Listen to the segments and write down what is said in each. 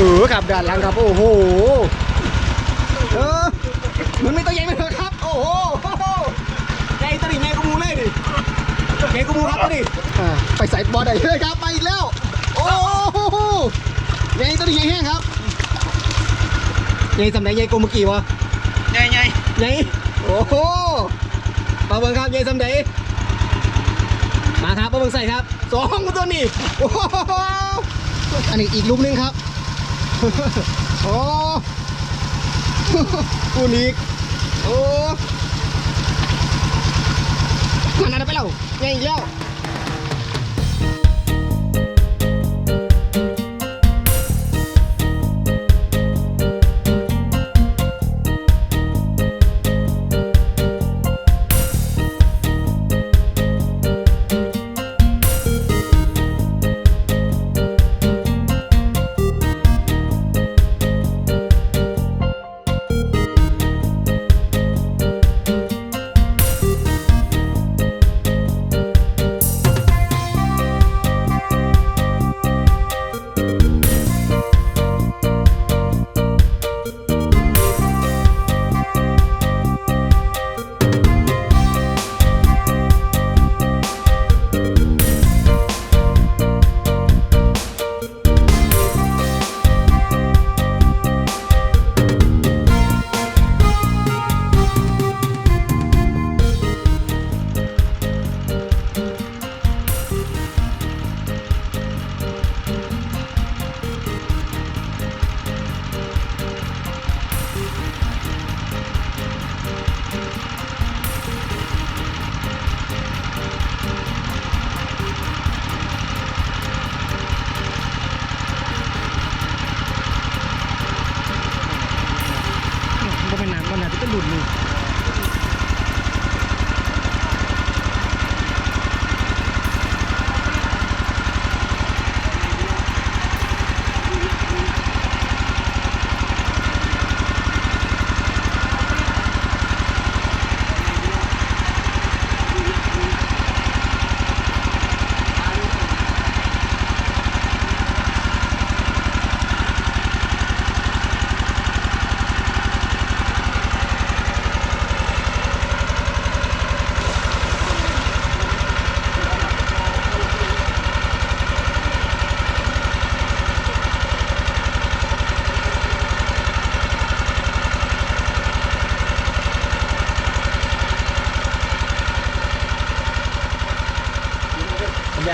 ออครับด้านหลังครับ โอ้โหเออมันไม่ตัวใหญ่ไหมเหรอครับ โอ้โหใหญ่ตัวนี้ใหญ่กว่าหมูเลยดิใหญ่กว่าหมูครับตัวนี้อ่าไปใส่บอลได้เลยครับไปอีกแล้ว โอ้โหใหญ่ตัวนี้ใหญ่แห้งครับใหญ่สำไหนใหญ่กว่าเมื่อกี้วะใหญ่ใหญ่ใหญ่โอ้โหปลาเบิงครับใหญ่สำไหนมาครับปลาเบิงใส่ครับสองตัวนี้โอ้โหอันนี้อีกลูกหนึงครับ โอ้กูนิกโอ้มันอะไรไปแล้วใหญ่อีกแล้ว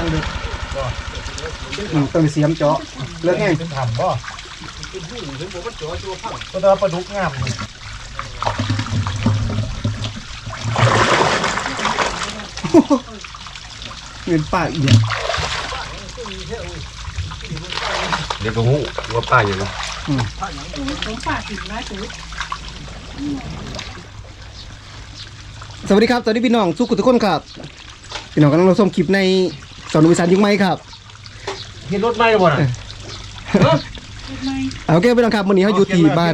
ยังดึกอืมต้องมีเสียมเจาะเลิกแห้งเป็นทำบ่ก็ตัวปลาดุกงามเลยเงินป้าอีกอย่างเดี๋ยวก็หูว่าป้าอยู่นะสวัสดีครับสวัสดีพี่น้องทุกคนทุกคนครับพี่น้องกำลังรับชมคลิปใน สอนวิสานยุงไม้ครับเห็นรถไหมบ่น่ะเอาโอเคพี่น้องครับวันนี้เขาอยู่ที่บ้าน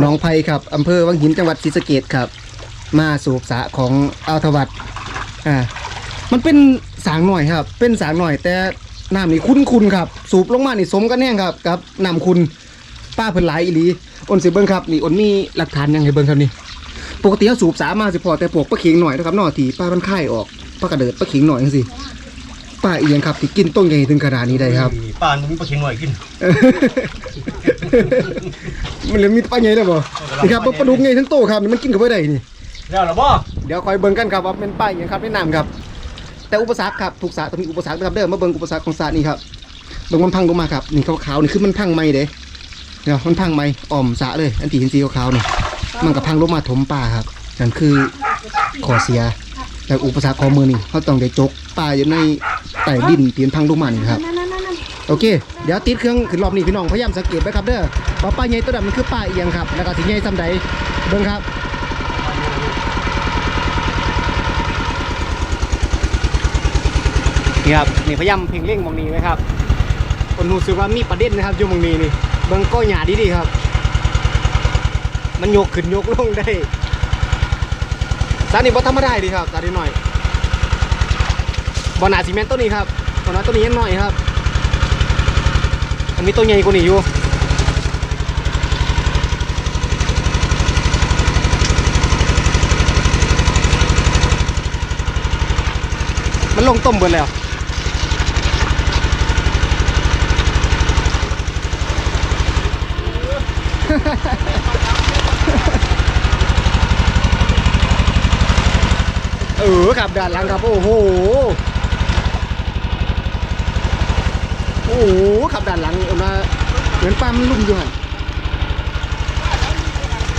หนองไผ่ครับอำเภอวังหินจังหวัดศรีสะเกดครับ มาสูบสระของอ่าวทวัดอ่ามันเป็นสางหน่อยครับ เป็นสางหน่อย แต่น้ำนี่คุ้นๆครับ สูบลงมานี่สมกันแน่งครับกับน้ำคุณป้าเพิ่นหลายอีหลีอ้นสิเบิ้งครับนี่อ้นมีหลักฐานยังไงเบิ้งครับนี่ปกติเขาสูบสามาสิพอแต่ปลูกปลาเข็งหน่อยนะครับนอที่ป้ามันค่ายออกป้ากระเดิดปลาเข็งหน่อยจังสิ ป้าเอียงครับที่กินต้นใหญ่ถึงขนาดนี้ได้ครับ ป่านมึงปลาเข็งหน่อยกิน มันเลยมีปลาใหญ่เลยบ่นี่ครับปลาดุกใหญ่ทั้งโตครับนี่มันกินกับไ่ได้นี่แล้วเหรอบ่เดี๋ยวคอยเบิ่งกันครับว่าเป็นป้าอย่างครับแนะนำครับ แต่อุปสรรคครับถูกสระต้องมีอุปสรรคนะครับเด้อมาเบิ่งอุปสรรคของสระนี่ครับเบิ่งมันพังลงมาครับนี่ขาวๆนี่คือมันพังไหมเด้เดี๋ยวมันพังไหมอ่อมสระเลยอันที่เห็นสีขาวๆนี่มันก็พังลงมาถมป่าครับนั่นคือข้อเสียแต่อุปสรรคของมือนี่เขาต้องได้จกป่าอยู่ใน ใต้ดินเตียนพังลงมานี่ครับ โอเค เดี๋ยวติดเครื่องขึ้นรอบนี้พี่น้องพยายามสังเกตไว้ครับเด้อว่าป้าใหญ่ตัวดำมันคือป้าเอียงครับ แล้วก็สีใหญ่ซ้ำใดเบิ่งครับนี่ครับนี่พยายามเพ่งเล่งมองนี้ไว้ครับคนรู้สึกว่ามีประเด็นนะครับอยู่มองนี้นี่เบิ่งก้อยหยาดีๆครับ มันยกขึ้นยกลงได้สานี่บ่ธรรมดาดีครับสานี่หน่อย บอลหนาซีเมนต์ตัวนี้ครับบอลนาตัวนี้ยัหน่อยครับ อันนี้ตัวใหญ่กว่านี้อยู่มันลงต้มเบิดแล้วเออครับด้านหลังครับ โอ้โห โอ้โหขับด่านหลังเอามาเหมือนปั๊มลุ่มอยู่หัน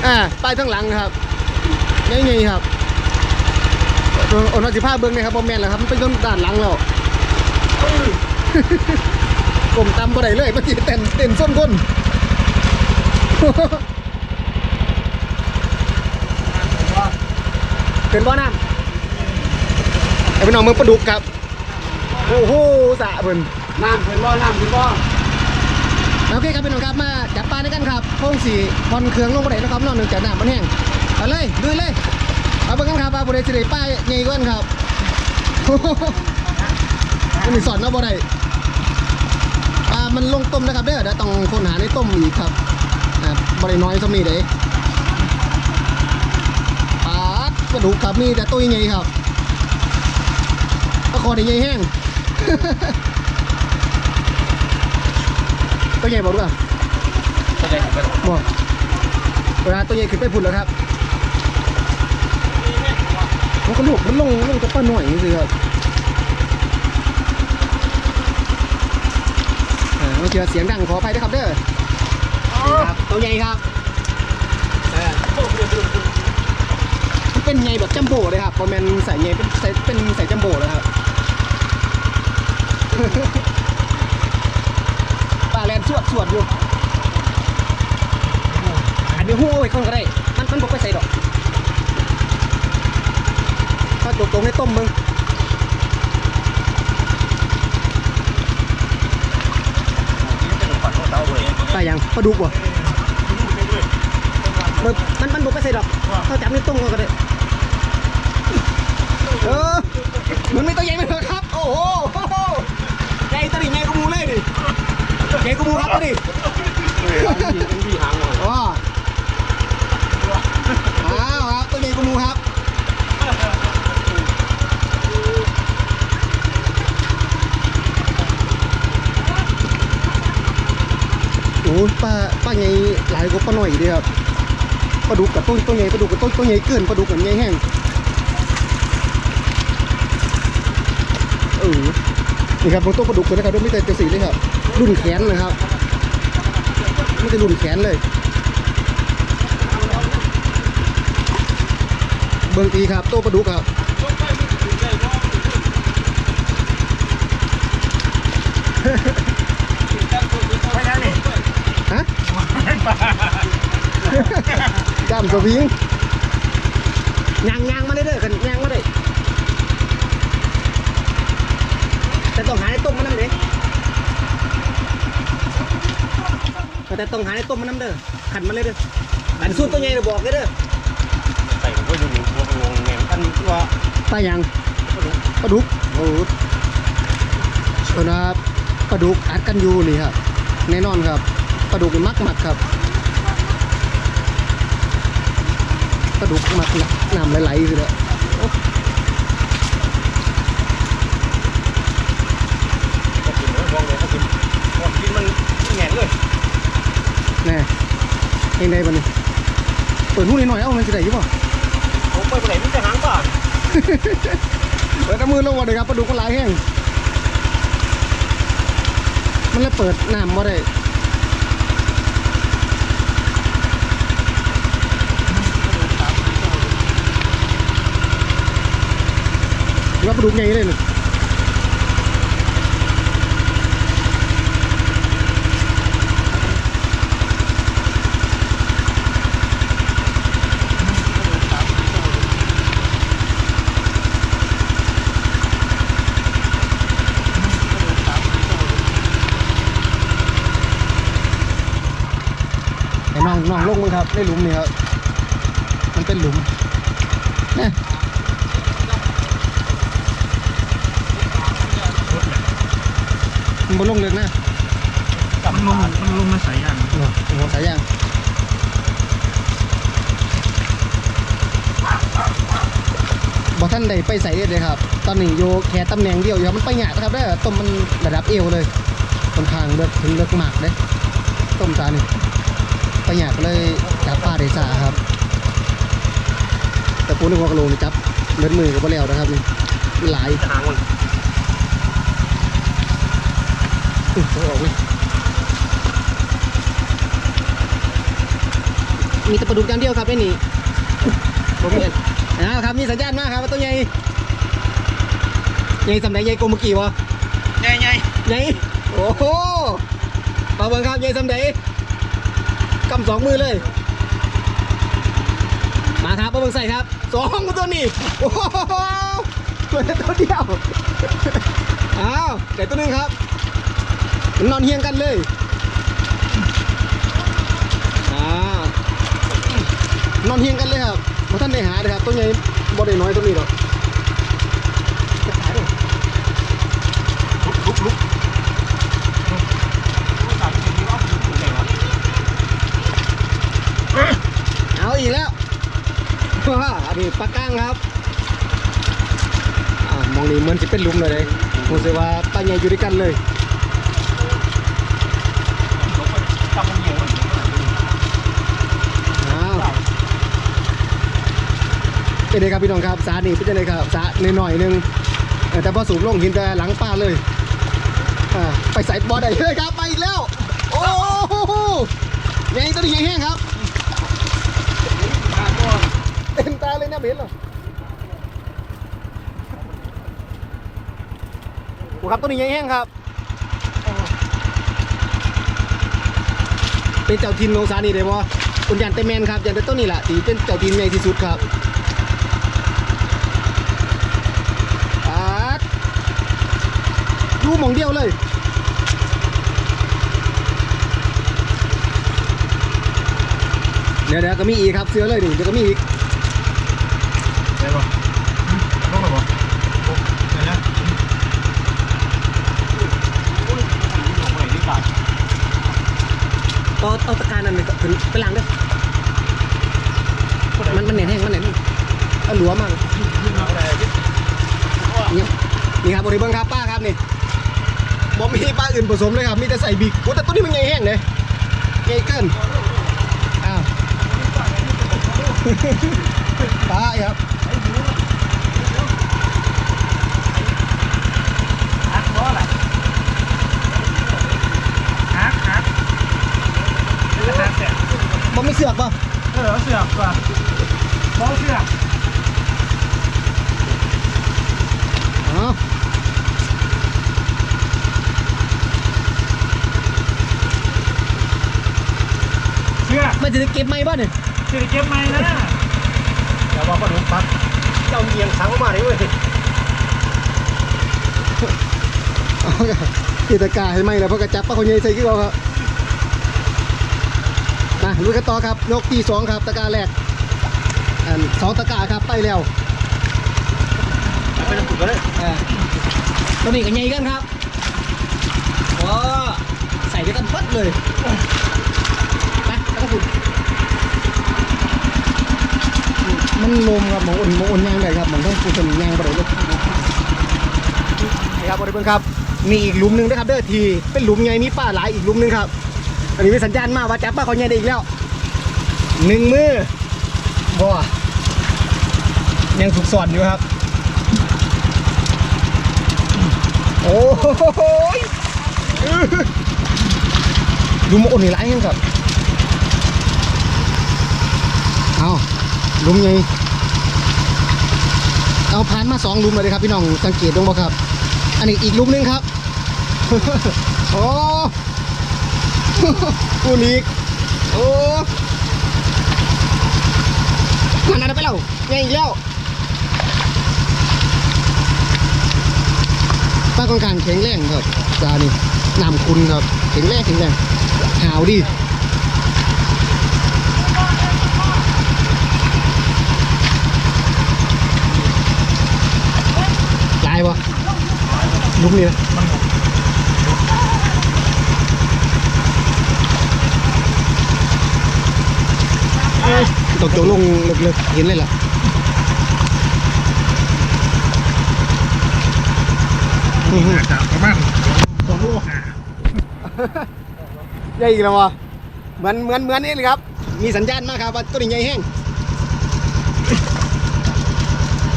อ่าป้ายทั้างหลังครับนี่ไงครับโอ้โหสิผ้าเบิ้งเลยครับบอมแมนแล้วครับมันเป็นต้นด่านหลังแล้วกลมตำบ่ได้เลยเมื่อกี้เต้นเต้นส้นก้นเป็นบ่อน้ำไอ้พี่น้องเมืองประดุกครับ โอ้โหสะเพิ่น น้ำเป็นบ่อน้ำเป็นบ่อโอเคครับพี่น้องครับมาจับปลาด้วยกันครับโค้งสีบอลเครื่องลงบ่ได้นะครับนอกหนึ่งจากน้ำมันแห้งเอาเลยดุยเลยเอาเบิ่งกันครับว่าบ่ได้สิได้ป้ายใหญ่กันครับมันมีสอนเนาะบ่ได้ปลามันลงต้มนะครับเด้อเดี๋ยวต้องค้นหาในต้มอีกครับบ่ได้น้อยซ้ำนี่เด้ปลาปลาดุกครับมีแต่ตัวใหญ่ครับปลาคอได้ใหญ่แห้ง ตัวใหญ่บอกด้วยตัวใหญ่เป็นบอกเวลาตัวใหญ่ขึ้นไปพุ่นแล้วครับมันก็ลูกมันลงลงจะป้าหน่อยนี่สิครับอ่ามันเจอเสียงดังขออภัยด้วยครับเด้อนี่ครับตัวใหญ่ครับเออมันเป็นไงแบบจัมโบ้เลยครับพอแมนใส่ไงเป็นใส่เป็นใส่จัมโบ้เลยครับปลาแลน สวดสวดอยู่อันนี้หู้เอาไว้คนก็ได้ มันมันบอกไปใส่ดอกถ้าตกตรงในต้มมึงฝันของเต้าเลยปลายังปลาดุกบ่มันมันบอกไปใส่ดอกเขาจับในต้มก็ได้เออมันไม่ตัวใหญ่ไปเถอะครับ โอ้โหญ่ตัวนี้ใหญ่กว่าหมูเลยดิ ใหญ่กว่าหมูครับตัวนี้พี่หางหน่อยอ๋ออ้าวครับตัวนี้กูมูครับโอ้ป้าป้าใหญ่หลายกว่าป้าหน่อยเดีครับปลาดุกกับต้นตัวใหญ่ปลาดุกกับต้นตัวใหญ่เกินปลาดุกกับใหญ่แห้งเออ นี่ครับบางตัวปลาดุกเลยนะครับด้วยไม่แต่จะสีเลยครับ รุ่นแขนนะครับ ไม่ได้รุ่นแขนเลย เบิ่งตีครับ โตปลาดุกครับไม่ยังนี่ฮะจำสวิงยางยางมาเลยเด้อกันยางมาเลย แต่ต้องหาในต้มมันน้ำเด้แต่ต้องหาในต้มมันน้ำเด้อขันมาเลยเด้อขันสู้ตัวใหญ่เด้อบอกเลยเด้อใส่ไว้อยู่หัวงงแงอันนี้ว่าปลายังปลาดุกโอ้โหเอานะปลาดุกอัดกันอยู่นี่ครับแน่นอนครับปลาดุกนี่มักมักครับปลาดุกมักนะน้ำไหลๆคือเด้อ ก็กินมองเลยก็กินพอกินมัน แงนเลยแน่เองได้บ่นี่เปิดหูนิดหน่อยเอ้ามันจะได้อยี่ป่ะผมไปไหนมันจะหางป่าเปิดน้ำมือลงมาเลยครับปลาดุกมันหลายแห้งมันเลยเปิดน้ำมาได้ว่าปลาดุกใหญ่เลยนี่ ไอ้น้องน้องลงมั้งครับ ในหลุมนี่ครับมันเป็นหลุมเนี่ยมันบนลงเลยนะมันลงมันลงมาใส่ยางโอ้โหสายยางบออท่านได้ไปใส่เลยครับ ตอนนี้โยแค่ตำแหน่งเดียวอยู่ครับมันไปหยาดนะครับเด้อต้มมันระดับเอวเลยค่อนข้างเลือกถึงเลือกมากเลยต้มจานนี่ไปหยาดก็เลยจับปลาได้สาครับ แต่ปูในหัวกะโหลกนี่จับเลือดมือกับบ่แล้วนะครับนี่หลายหางมันอุ๊ยเอาออกเลยมีแต่ปลาดุกอย่างเดียวครับไอ้นี่ผมเห็นอ้าวครับมีสัญญาณมากครับว่าตัวใหญ่ใหญ่สำไหนใหญ่กว่าเมื่อกี้วะใหญ่ใหญ่ใหญ่โอ้โหมาเบิ่งครับใหญ่สำไหน กำสองมือเลย มาครับมาเบิ่งใส่ครับสองตัวนี้โอ้โหตัวนี้ตัวเดียวอ้าวแต่ตัวหนึงครับมันนอนเฮียงกันเลยอ้าวนอนเฮียงกันเลยครับพอท่านได้หาเลยครับตัวใหญ่บ่ได้น้อยตัวนี้หรอกจะขายด้วย ลุกลุกตัดทีนี้ว่าลุกใหญ่วะ เอาอีกแล้วว้าอั นนี้ปลาก้างครับอมองนี่เหมือนจะเป็นลุมเลยเลยผมจะว่าปลาใหญ่อยู่ด้วยกันเลยเอาเป็นไงครับพี่น้องครับสานี่เป็นไงครับสาหน่อยๆหนึงแต่พอสูบลงห็นแต่หลังป้าเลยอ่าไปใส่บอลได้เลยครับไปอีกแล้ว โอ้โหใหญ่ตัวนี้ใหญ่แห้งครับ ตาตัว เต็มตาเลยนะเบนเหรอโอ้ครับตัวนี้ใหญ่แห้งครับ เป็นเจ้าทินลงสานี่ได้บ่คุณยันเตแมนครับยันเตต้นนี่แหละที่เป็นเจ้าทินใหญ่ที่สุดครับปัดรูมองเดียวเลยเดี๋ยวเดี๋ยวก็มีอีกครับเสือเลยนี่เดี๋ยวก็มีอีก ได้ปะต้องหรอปะได้นะลงไปนี่ตัดเอาเอาตะการนั่นเลยถึงไปล้างเด้วยมันมันเหน็นแห้งมันเหน็นแห้งเอาหลัวมากขึ้นมาได้ที่นี่นี่ครับบริเบิงครับป้าครับนี่บ่มีป้าอื่นผสมเลยครับมีแต่ใส่บิ๊กโอ้แต่ตัวนี้มันใหญ่แห้งเลยใหญ่เกินอ้าวป้าครับ ฮักเพราะอะไรฮักฮักเป็นฮักเนี่ยบ่มีเสือกป่ะเออเสือกว่ะมองเสือกอ๋อเสือกมันจะได้เก็บไหมบ้าเนี่ยเสือกเก็บไหมนะแต่ว่าพอหนุ่มปัก เจ้าเยียงสังมาเลยเว้ยเอาครับตีตะกร้าให้ไหมแล้วเพราะกระจับป้าคนใหญ่ใส่กี่กครับมาลุยกันต่อครับยกที่สองครับ ตะกร้าแรกอันสองตะกร้าครับไปแล้วไปทำถูกก็ได้อ่าตัวนี้ก็ใหญ่กันครับว้าใส่ด้วยกันปัดเลยไปแล้วก็ฝุ่น มันลมครับหมองอุ่นหมองอุ่นยางได้ครับหมองต้องฝุ่นเป็นยางไปเลยเลยครับบริเวณครับ มีอีกหลุมหนึ่งนะครับเด้อทีเป็นหลุมใหญ่มีป้าหลายอีกหลุมหนึ่งครับ อันนี้เป็นสัญญาณมาว่าจับป้าเขาใหญ่ได้อีกแล้วหนึ่งมือบ่ยังสุกสอนอยู่ครับ โอ้โหยอื้อดูมอุ่นนี่ไรยังครับเอาลุมไง เอาผ่านมาสองลุมเลยครับพี่น้องสังเกตดูบ่ครับ อันนี้อีกลุมหนึงครับโอ้กูนีกโอ้มันอะไรไปแล้วไงอีกแล้วป้าค่อนข้างแข็งแรงครับจานี่น้ำคุณครับแข็งแรงแข็งแรงหาวดี ลุกเลยตกตกลงเล็กๆเห็นเลยล่ะประมาณสองลูกใหญ่อีกแล้ววะเหมือนเหมือนเหมือนนี่เลยครับ มีสัญญาณมากครับว่าตัวนี้ใหญ่แห้ง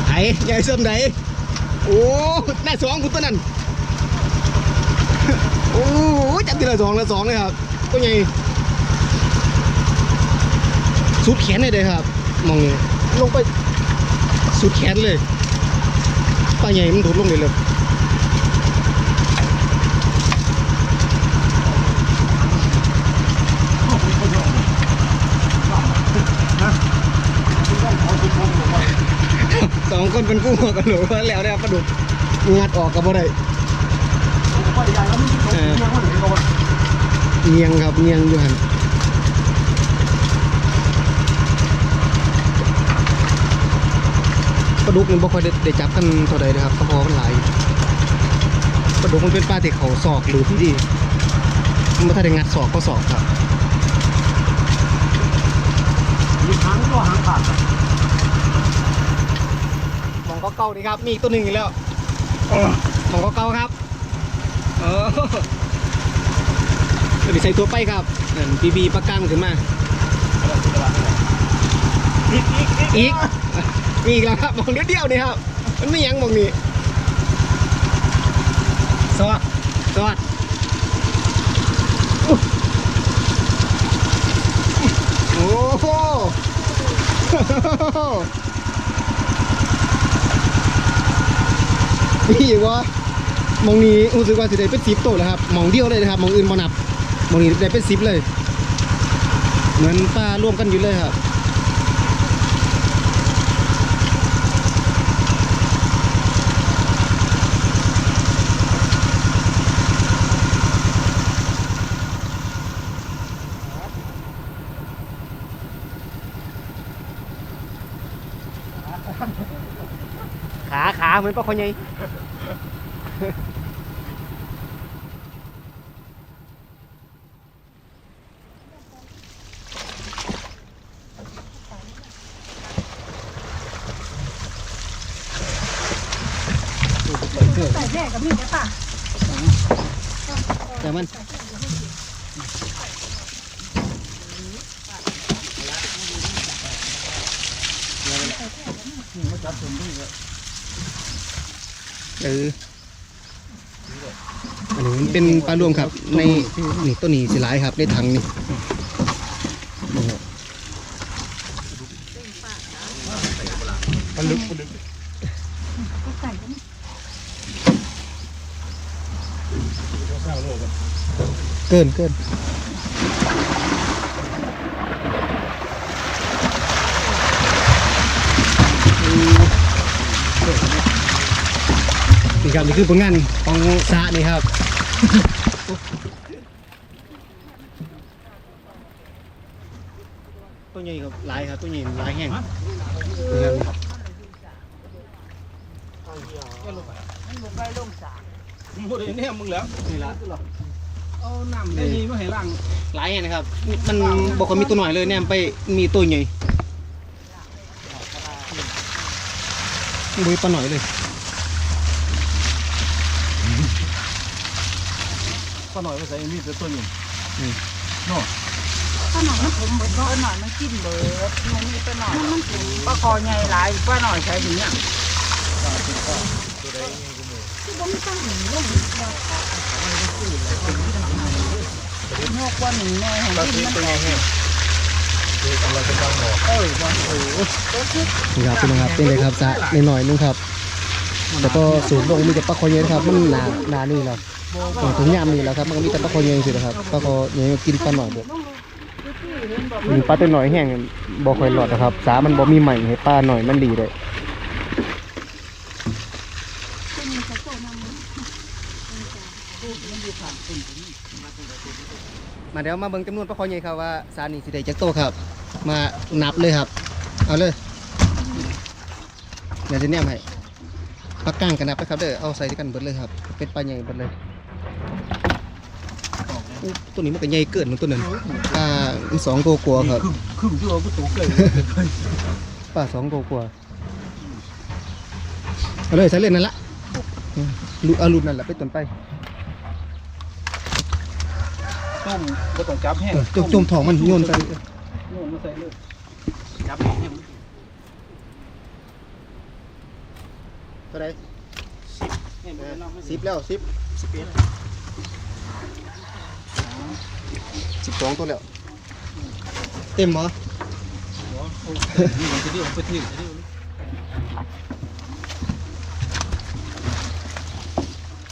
ไหนใหญ่เสื่อมไหน โอ้หน้สองคุณตัวนั้น โอ้จับทีละสองละสองเลยครับตัวใหญ่สุดแขนเลยเลยครับ มองนี่ลงไป สุดแขนเลยป้าใหญ่มันโดดลงเลยเลย คนเป็นกู้หัวกันหนูว่าแล้วเนี่ยปลาดุกงัดออกกับบ่ได้เงียงครับเงียงอยู่หันปลาดุกมันบ่ค่อยได้จับกันเท่าใดนะครับเพราะมันหลายปลาดุกมันเป็นปลาที่เขาศอกหรือที่ดีมันบ่ทันได้งัดศอกก็ศอกครับมีหางก็หางขาด เก่าๆนี่ครับ มีอีกตัวหนึ่งอีกแล้วมองเก่าๆครับเออเดี๋ยวใส่ตัวไปครับนั่นบีบีปลากังขึ้นมาอีกอีกอีกอีกมีอีกแล้วครับมองเดียวเดียวๆนี่ครับ มันไม่ยั้งมองนี่สวัสดสวัสดโอ้โห นี่วะมองนี้รู้สึกว่าสิได้เป็นสิบตัวแล้วครับมองเดียวเลยนะครับมองอื่นบ่นับมองนี้ได้เป็นสิบเลย เหมือนปลาร่วมกันอยู่เลยครับ ขาขาเหมือนปลาคอใหญ่ ใส่แม่กับมีดได้ป่ะ แต่มันเอออันนี้มันเป็นปลารวมครับ ใน นี่ตัวนี้สิหลายครับในถังนี่โอ้โหปลาลึกปลาลึกก็ใส่กันเศร้าโลกเกินเกินนี่ครับนี่คือผลงานของสะนี่ครับ ตัวใหลายครับตัวใหญ่หลายแห้งนี่ครับพูดอย่างนี้มึงแล้วนี่ละเอาน้ำได้ยินว่าเห็นล่างหลายแห้งนะครับ มันบอกว่ามีตัวหน่อยเลยแนมไปมีตัวใหญ่บุยปลาหน่อยเลยก็หน่อยไปใส่มีแต่ตัวหนึ่ง ป้าหน่อยมันผมเหมือนป้าหน่อยมันกินเบิดมันมีป้าหน่อยมันผมป้าคอใหญ่หลายป้าหน่อยใช้ถึงเนี่ยที่ผมไม่ตั้งหนีเลยนกว่าหนีแน่แห่งกินมันนี่ครับเป็นนะครับเป็นเลยครับสระในหน่อยนึงครับแล้วก็สูงลงมีแต่ปลาคอเย็นครับมันหนาหนานี่แล้วถึงยามนี่แล้วครับมันก็มีแต่ปลาคอเย็นสินะครับปลาคอเย็นกินปลาหน่อยเด็ด มีปลาตัวหน่อยแห้งบ่ค่อยหลอดนะครับ สามันบ่มีใหม่ให้ปลาหน่อยมันดีเลยมาเดี๋ยวมาเบิ่งจำนวนปลาคอเย็นครับว่าสานี่สิได้จักโตครับ มานับเลยครับ เอาเลยเดี๋ยวจะเนี่ยให้ปลาก้างกันนับไปครับเด้อเอาใส่ด้วยกันเบิดเลยครับ เป็นปลาใหญ่เบิดเลย อู้ตัวนี้มันก็ใหญ่เกินมันตัวนั้นปลาสองตัวกลัวาครับครึ่งตัวก็ตกเลยปลาสองตัวกลัวาเอาเลยใส่เล่นนั่นละปลุเอารุ่นนั่นแหละไปต้นไปต้มก็ต้องจับแห้งเออจมจมทองมันโยนไปโยนมาใส่เลยจับแห้งเท่าไหร่เนี่ยมันน้ำไม่สิบแล้วสิบสิบเอ็ด สิบสองตัวแล้ว เต็มเหรอหัวนี่มันจะเดียวไปที่จะเดียว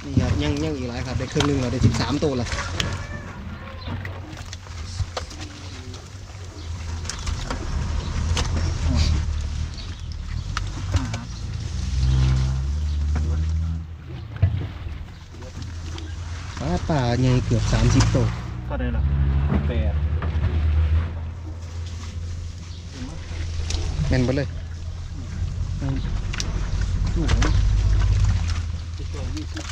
นี่ครับยังยังอีกหลายครับ ได้ครึ่งหนึ่งเราได้สิบสามตัวละปลาป่า ใหญ่เกือบสามสิบตัวก็ได้ละแปดแม่นไปเลยสูงตัวยี่สิบ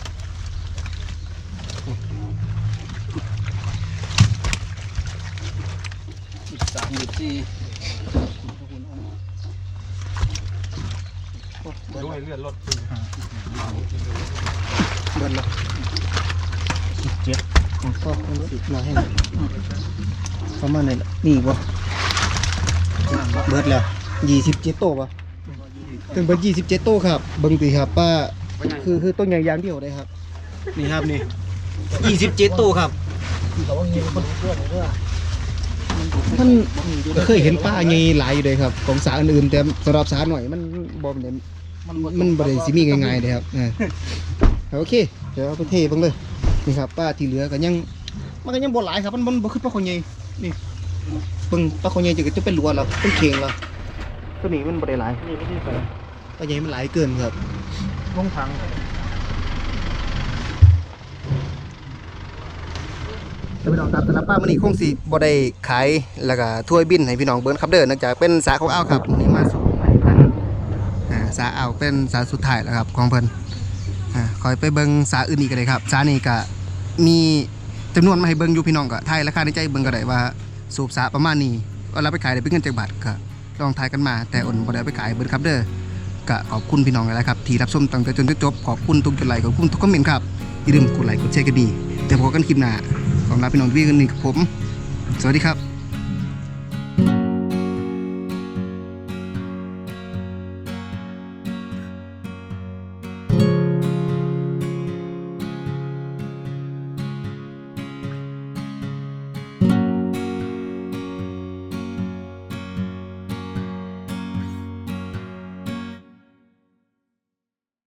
สิบสามสิบสี่ด้วยเลื่อนรถเบิดละสิบ เจ็ดก็สิบมาให้หน่อยประมาณไหนล่ะนี่บ่เบิดแล้วยี่สิบเจ็ดโตวปะถึงเบิดยี่สิบเจ็ดโตวครับเบิ่งตีครับป้าคือคือต้นใหญ่ยางเดียวเลยครับ นี่ครับนี่ยี่สิบเจ็ดโตวครับเขาว่ายิงคนเพื่อนเพื่อนท่านเคยเห็นป้าใหญ่หลายอยู่เลยครับ ของสาอื่นๆแต่สำหรับสาหน่อยมันบ่เป็นมันบ่ได้สิมีง่ายๆเลยครับเออโอเค เดี๋ยวเอาไปเทเบิ่งเลย นี่ครับป้าที่เหลือก็ยังมันก็ยังบ่หลายครับมันมันบ่คือป้าคนใหญ่นี่เบิ่งป้าคนใหญ่จะจะเป็นรัวแล้วเป็นเข่งแล้วตัวนี้มันบ่ได้หลายนี่ไม่ใช่แฟนป้าใหญ่มันหลายเกินครับลงทางแต่พี่น้องครับสำหรับป้ามื้อนี้คงสิบ่ได้ขายแล้วก็ถ้วยบินให้พี่น้องเบิ่งครับเด้อเนื่องจากเป็นสาของอ้าวครับมื้อนี้มาสู่ให้ทางอ่าสาอ้าวเป็นสาสุดท้ายแล้วครับของเพิ่นอ่าคอยไปเบิ่งสาอื่นอีกก็ได้ครับสานี้ก็ มีจำนวนมาให้เบิ้งอยู่พี่น้องก็ทายราคาในใจเบิ้งก็ได้ว่าสูบสาประมาณนี้เอาเราไปขายได้เป็นเงินจากบาทก็ลองทายกันมา แต่อ่นบ่ได้ไปขายเบิ้งครับเด้อก็ขอบคุณพี่น้องหลายครับที่รับชมตั้งแต่จนจบขอบคุณทุกจุดไลค์ขอบคุณทุกคอมเมนต์ครับอย่าลืมกดไลค์กดแชร์กันดีแต่พบกันคลิปหน้าของรับพี่น้องที่วิ่งกันนี่กับผม สวัสดีครับ